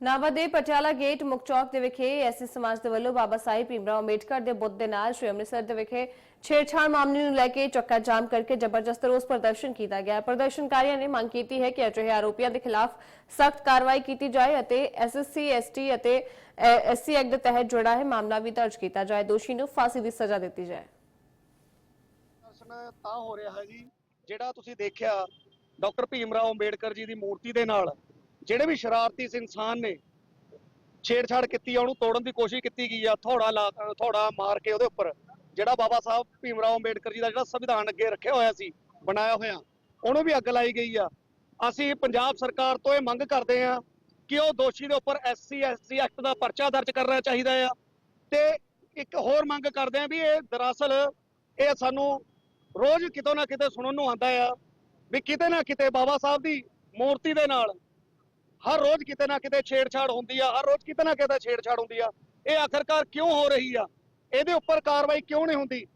ਨਾਭਾ ਦੇ ਪਟਿਆਲਾ ਗੇਟ ਮੁੱਖ ਚੌਕ ਦੇ ਵਿਖੇ ਐਸੀ ਸਮਾਜ ਦੇ ਵੱਲੋਂ ਬਾਬਾ ਸਾਹਿਬ ਭੀਮਰਾਓ ਅੰਬੇਡਕਰ ਦੇ ਬੁੱਤ ਦੇ ਨਾਲ ਸ਼੍ਰੀ ਅੰਮ੍ਰਿਤਸਰ ਦੇ ਵਿਖੇ ਛੇੜਛਾੜ ਮਾਮਲੇ ਨੂੰ ਲੈ ਕੇ ਚੱਕਾ ਜਾਮ ਕਰਕੇ ਜ਼ਬਰਦਸਤ ਰੋਸ ਪ੍ਰਦਰਸ਼ਨ ਕੀਤਾ ਗਿਆ। ਪ੍ਰਦਰਸ਼ਨਕਾਰੀਆਂ ਨੇ ਮੰਗ ਕੀਤੀ ਹੈ ਕਿ ਅਜਿਹੇ ਆਰੋਪੀਆਂ ਦੇ ਖਿਲਾਫ ਸਖਤ ਕਾਰਵਾਈ ਕੀਤੀ ਜਾਏ ਅਤੇ ਐਸਐਸਸੀ ਐਸਟੀ ਅਤੇ ਐਸਸੀ ਐਕਟ ਦੇ ਤਹਿਤ ਜੁੜਾ ਹੈ ਮਾਮਲਾ ਵੀ ਦਰਜ ਕੀਤਾ ਜਾਏ। ਦੋਸ਼ੀ ਨੂੰ ਫਾਂਸੀ ਦੀ ਸਜ਼ਾ ਦਿੱਤੀ ਜਾਏ। ਤਾਂ ਹੋ ਰਿਹਾ ਹੈ ਜੀ। ਜਿਹੜਾ ਤੁਸੀਂ ਦੇਖਿਆ, ਡਾਕਟਰ ਭੀਮ ਰਾਓ ਅੰਬੇਡਕਰ ਜੀ ਦੀ ਮੂਰਤੀ ਦੇ ਨਾਲ ਜਿਹੜੇ ਵੀ ਸ਼ਰਾਰਤੀ ਇਨਸਾਨ ਨੇ ਛੇੜਛਾੜ ਕੀਤੀ ਆ, ਉਹਨੂੰ ਤੋੜਨ ਦੀ ਕੋਸ਼ਿਸ਼ ਕੀਤੀ ਗਈ ਆ, ਥੋੜਾ ਲਾ, ਥੋੜਾ ਮਾਰ ਕੇ ਉਹਦੇ ਉੱਪਰ, ਜਿਹੜਾ ਬਾਬਾ ਸਾਹਿਬ ਭੀਮ ਰਾਓ ਅੰਬੇਡਕਰ ਜੀ ਦਾ ਜਿਹੜਾ ਸੰਵਿਧਾਨ ਅੱਗੇ ਰੱਖਿਆ ਹੋਇਆ ਸੀ, ਬਣਾਇਆ ਹੋਇਆ, ਉਹਨੂੰ ਵੀ ਅੱਗ ਲਾਈ ਗਈ ਆ। ਅਸੀਂ ਪੰਜਾਬ ਸਰਕਾਰ ਤੋਂ ਇਹ ਮੰਗ ਕਰਦੇ ਆ ਕਿ ਉਹ ਦੋਸ਼ੀ ਦੇ ਉੱਪਰ ਐਸਸੀ ਐਸਟੀ ਐਕਟ ਦਾ ਪਰਚਾ ਦਰਜ ਕਰਨਾ ਚਾਹੀਦਾ ਆ। ਤੇ ਇੱਕ ਹੋਰ ਮੰਗ ਕਰਦੇ ਆ ਵੀ ਇਹ ਦਰਅਸਲ ਇਹ ਸਾਨੂੰ ਰੋਜ਼ ਕਿਤੋਂ ਨਾ ਕਿਤੇ ਸੁਣਨ ਨੂੰ ਆਉਂਦਾ ਆ, ਵੀ ਕਿਤੇ ਨਾ ਕਿਤੇ ਬਾਬਾ ਸਾਹਿਬ ਦੀ ਮੂਰਤੀ ਦੇ ਨਾਲ ਹਰ ਰੋਜ਼ ਕਿਤੇ ਨਾ ਕਿਤੇ ਛੇੜਛਾੜ ਹੁੰਦੀ ਆ, ਹਰ ਰੋਜ਼ ਕਿਤੇ ਨਾ ਕਿਤੇ ਛੇੜਛਾੜ ਹੁੰਦੀ ਆ। ਇਹ ਆਖਰਕਾਰ ਕਿਉਂ ਹੋ ਰਹੀ ਆ? ਇਹਦੇ ਉੱਪਰ ਕਾਰਵਾਈ ਕਿਉਂ ਨਹੀਂ ਹੁੰਦੀ?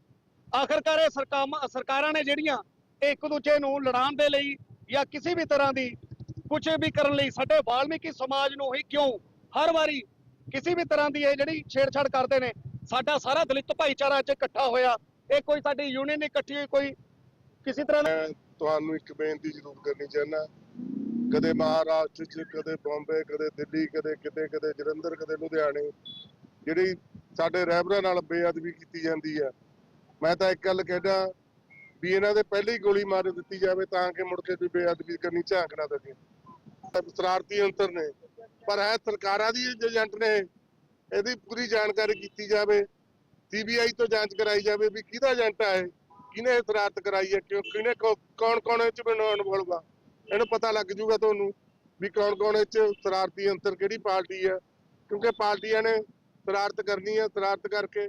ਆਖਰਕਾਰ ਇਹ ਸਰਕਾਰਾਂ ਸਰਕਾਰਾਂ ਨੇ ਜਿਹੜੀਆਂ ਇੱਕ ਦੂਜੇ ਨੂੰ ਲੜਾਉਣ ਦੇ ਲਈ ਜਾਂ ਕਿਸੇ ਵੀ ਤਰ੍ਹਾਂ ਦੀ ਕੁਝ ਵੀ ਕਰਨ ਲਈ ਸਾਡੇ ਵਾਲਮੀਕੀ ਸਮਾਜ ਨੂੰ ਹੀ ਕਿਉਂ ਹਰ ਵਾਰੀ ਕਿਸੇ ਵੀ ਤਰ੍ਹਾਂ ਦੀ ਇਹ ਜਿਹੜੀ ਛੇੜਛਾੜ ਕਰਦੇ ਨੇ, ਸਾਡਾ ਸਾਰਾ ਦਲਿਤ ਭਾਈਚਾਰਾ ਅੱਜ ਇਕੱਠਾ ਹੋਇਆ। ਇਹ ਕੋਈ ਸਾਡੀ ਯੂਨੀਅਨ ਨਹੀਂ ਇਕੱਠੀ ਹੋਈ, ਕੋਈ ਕਿਸੇ ਤਰ੍ਹਾਂ ਤੁਹਾਨੂੰ ਇੱਕ ਬੇਨਤੀ ਜ਼ਰੂਰ ਕਰਨੀ ਚਾਹੁੰਦਾ। ਕਦੇ ਮਹਾਰਾਸ਼ਟਰ ਚ, ਕਦੇ ਬੰਬੇ, ਕਦੇ ਦਿੱਲੀ, ਕਦੇ ਕਿਤੇ, ਕਦੇ ਜਲੰਧਰ, ਕਦੇ ਲੁਧਿਆਣੇ, ਜਿਹੜੀ ਸਾਡੇ ਰਹਿਬਰਾਂ ਨਾਲ ਬੇਅਦਬੀ ਕੀਤੀ ਜਾਂਦੀ ਆ ਮੈਂ ਤਾਂ ਇੱਕ ਗੱਲ ਕਹਿਦਾ ਵੀ ਇਹਨਾਂ ਦੇ ਪਹਿਲੀ ਗੋਲੀ ਮਾਰ ਦਿੱਤੀ ਜਾਵੇ ਤਾਂ ਕਿ ਮੁੜ ਕੇ ਕੋਈ ਬੇਅਦਬੀ ਕਰਨੀ ਝਾਂਕ ਨਾ ਸਕੇ ਸ਼ਰਾਰਤੀ ਅੰਤਰ ਨੇ, ਪਰ ਇਹ ਸਰਕਾਰਾਂ ਦੀ ਏਜੰਟ ਨੇ, ਇਹਦੀ ਪੂਰੀ ਜਾਣਕਾਰੀ ਕੀਤੀ ਜਾਵੇ, ਸੀਬੀਆਈ ਤੋਂ ਜਾਂਚ ਕਰਾਈ ਜਾਵੇ ਵੀ ਕਿਹਦਾ ਏਜੰਟ ਹੈ ਕਿਹਨੇ ਸ਼ਰਾਰਤ ਕਰਾਈ ਹੈ, ਕਿਉਂ, ਕਿਹਨੇ ਕੌਣ ਕੌਣ ਇਹ ਚ ਇਨਵੋਲਵ ਆ? ਇਹਨੂੰ ਪਤਾ ਲੱਗ ਜੂਗਾ ਤੁਹਾਨੂੰ ਵੀ ਕੌਣ ਕੌਣ ਇਹ ਚ ਸ਼ਰਾਰਤੀ ਅੰਤਰ ਕਿਹੜੀ ਪਾਰਟੀ ਹੈ ਕਿਉਂਕਿ ਪਾਰਟੀਆਂ ਨੇ ਸ਼ਰਾਰਤ ਕਰਨੀ ਹੈ ਸ਼ਰਾਰਤ ਕਰਕੇ